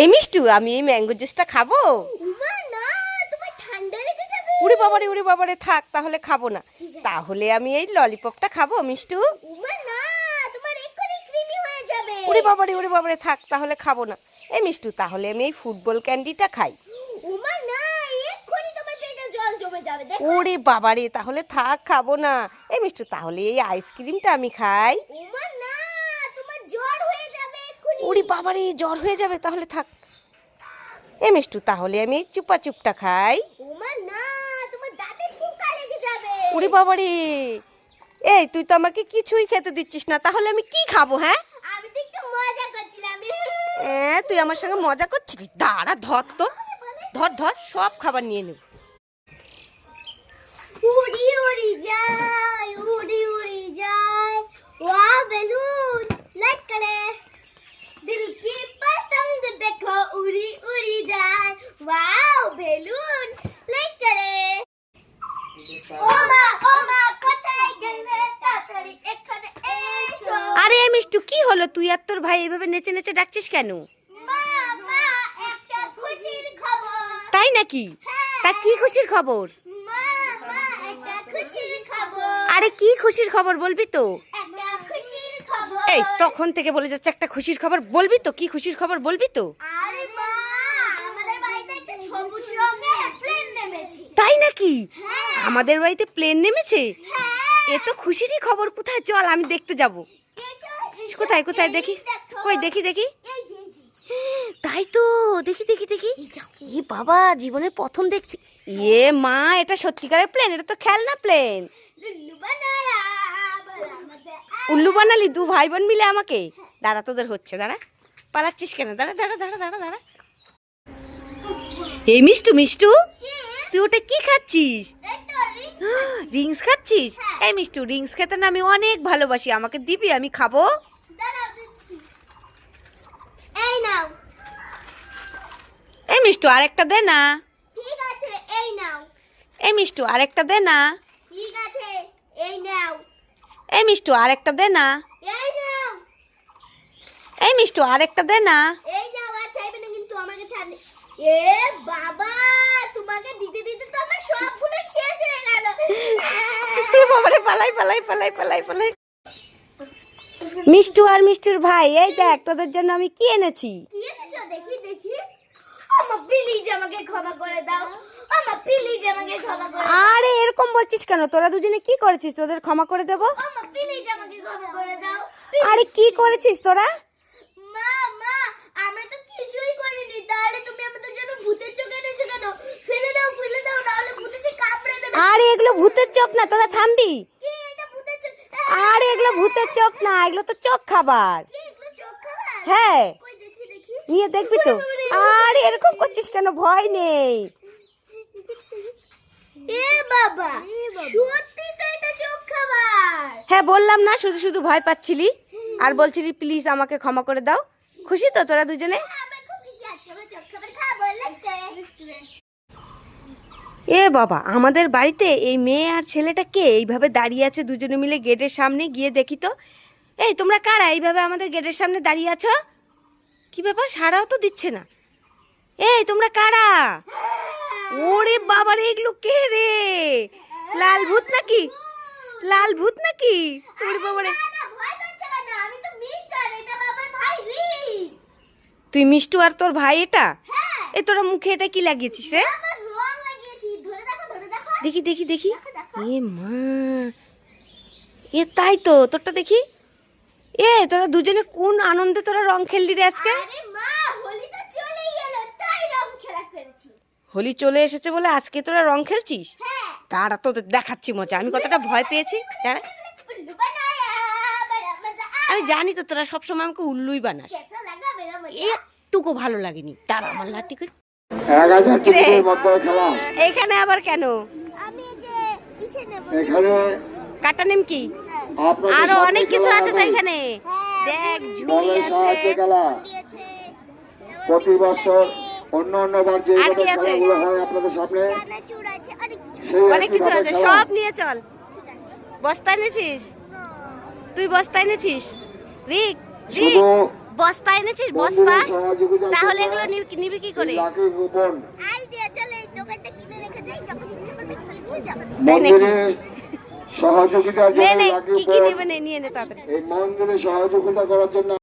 এই মিষ্টু আমি এই ম্যাঙ্গো জুসটা খাব? উড়ি বাবারে উড়ি বাবারে থাক তাহলে খাব না। তাহলে আমি এই ললিপপটা খাব মিষ্টু উড়ি বাবারে উড়ি বাবারে থাক তাহলে খাব না। এই মিষ্টু তাহলে আমি এই ফুটবল ক্যান্ডিটা খাই। ওরে বাবারে তাহলে থাক খাব না। এই মিষ্টু তাহলে এই আইসক্রিমটা আমি খাই উমা না তোমার জ্বর হয়ে যাবে এক্ষুনি ওরে বাবারে জ্বর হয়ে যাবে তাহলে থাক। এ মিষ্টু তাহলে আমি চুপা চুপটা খাই। উমা না তোমার দাঁতে পোকা লেগে যাবে। ওরে বাবারে এই তুই তো আমাকে কিছুই খেতে দিচ্ছিস না তাহলে আমি কি খাব হ্যাঁ? আমি তো একটু মজা করছিলাম। হ্যাঁ তুই আমার সঙ্গে মজা করছিস দাঁড়া ধর তো। ধর ধর সব খাবার নিয়ে নেব উড়ি উড়ি যায় হলো? তুই আর তোর ভাই এভাবে নেচে নেচে ডাকছিস কেন? তাই নাকি? তা কি খুশির খবর? আরে কি খুশির খবর বলবি তো? এই তখন থেকে বলে যাচ্ছে একটা খুশির খবর। বলবি তো? কি খুশির খবর বলবি তো? তাই নাকি? হ্যাঁ। আমাদের বাড়িতে প্লেন নেমেছে? হ্যাঁ। এ তো খুশিরই খবর। কোথায়? চল আমি দেখতে যাব। এসো, কোথায় কোথায়? দেখি। কই দেখি দেখি। তাই তো দেখি দেখি দেখি। ই বাবা জীবনে প্রথম দেখছি। এ মা এটা সত্যিকারের প্লেন? এটা তো খেলনা প্লেন। উল্লু বানালি দু ভাই বোন মিলে আমাকে? দাঁড়া তোদের হচ্ছে দাঁড়া। পালাচ্ছিস কেন? দাঁড়া দাঁড়া দাঁড়া দাঁড়া দাঁড়া। এই মিষ্টু মিষ্টু তুই ওটা কি খাচ্ছিস। রিংস খাচ্ছিস? এই মিষ্টু রিংস খেতে না আমি অনেক ভালোবাসি। আমাকে দিবি আমি খাব? নাও। এই মিষ্টু আরেকটা দে না। ঠিক আছে এই নাও। এই মিষ্টু আরেকটা দে না। ঠিক আছে এই নাও। এই মিষ্টু আরেকটা দে না। এই নাও। এই মিষ্টু আরেকটা দে না। এই নাও আর চাইবে না কিন্তু এ বাবা তোমাকে দিতে দিতে তো আমার সবগুলো শেষ হয়ে গেল। বাবারে পালাই পালাই পালাই পালাই পালাই। মিষ্টু আর মিষ্টুর ভাই এই দেখ তোদের জন্য আমি কি এনেছি? কি এনেছো? দেখি দেখি। আমা প্লিজ আমাকে ক্ষমা করে দাও। আমা প্লিজ আমাকে ক্ষমা করে আরে এরকম বলছিস কেন? তোরা দুজনে কি করেছিস? তোদের ক্ষমা করে দেব? আমা প্লিজ আমাকে ক্ষমা করে দাও। আরে কি করেছিস তোরা? মা মা আমরা তো কিছুই করিনি। তাহলে তুমি আমাদের জন্য ভূতের চোখ এনেছো কেন? ফেলে দাও ফেলে দাও নাহলে ভূতে সে কামড়ে দেবে। আরে এগুলো ভূতের চোখ না তোরা থামবি। আরে এগুলো ভূতের চোখ না এগুলো তো চোখ খাবার। হ্যাঁ। নিয়ে দেখবি তো। আরে এরকম করছিস কেন? ভয় নেই। বাবা সত্যি তো এটা চোখ খাবার। হ্যাঁ বললাম না শুধু শুধু ভয় পাচ্ছিলি। আর বলছিলি প্লিজ আমাকে ক্ষমা করে দাও। খুশি তো তোরা দুজনে আমরা খুব খুশি আজকে আমরা চোখ খাবার খাব লাগতে এ বাবা আমাদের বাড়িতে এই মেয়ে আর ছেলেটা কে? এইভাবে দাঁড়িয়ে আছে দুজনে মিলে গেটের সামনে গিয়ে দেখি তো। এই তোমরা কারা? এইভাবে আমাদের গেটের সামনে দাঁড়িয়ে আছো? কি ব্যাপার? সারাও তো দিচ্ছে না। এই তোমরা কারা? ওরে বাবার এগুলো কে রে? লাল ভূত নাকি? লাল ভূত নাকি? ওরে বাবারে তুই মিষ্টু আর তোর ভাই এটা? এ তোরা মুখে এটা কি লাগিয়েছিস রে আমার রং লাগিয়েছি ধরে দেখো ধরে দেখো দেখি দেখি। এ মা। এ তাই তো তোরটা দেখি। এ তোরা দুজনে কোন আনন্দে তোরা রং খেললি রে আজকে? আরে মা হোলি তো চলেই এলো তাই রং খেলা করেছি। হোলি চলে এসেছে বলে আজকে তোরা রং খেলছিস? হ্যাঁ। তারা তোদের দেখাচ্ছি মজা। আমি কতটা ভয় পেয়েছি। আ আমি জানি তো তোরা সবসময় আমাকে উল্লুই বানাস। একটুকু ভালো লাগেনি। তারা আমার লাঠি করে এইখানে আবার কেন আমি এই যে ইসে নেব এখানে কাটা নিমকি আপনাদের আরও অনেক কিছু আছে তো এখানে। দেখ ঝুড়ি আছে। প্রতি বছর অন্য অন্য বার যে আর কি আছে? খেলাগুলো হয় আপনাদের সামনে অনেক কিছু আছে। সব নিয়ে চল। বস্তা এনেছিস? তুই বস্তা এনেছিস? রিক রিক বস্তা এনেছিস? বস্তা? তাহলে এগুলো নিবি- নিবি কি করে? কুপন আইডিয়া চলে এই দোকানটা কিনে রেখে যাই যখন তাড়াতাড়ি। এই মন্দিরে সহযোগিতা করার জন্য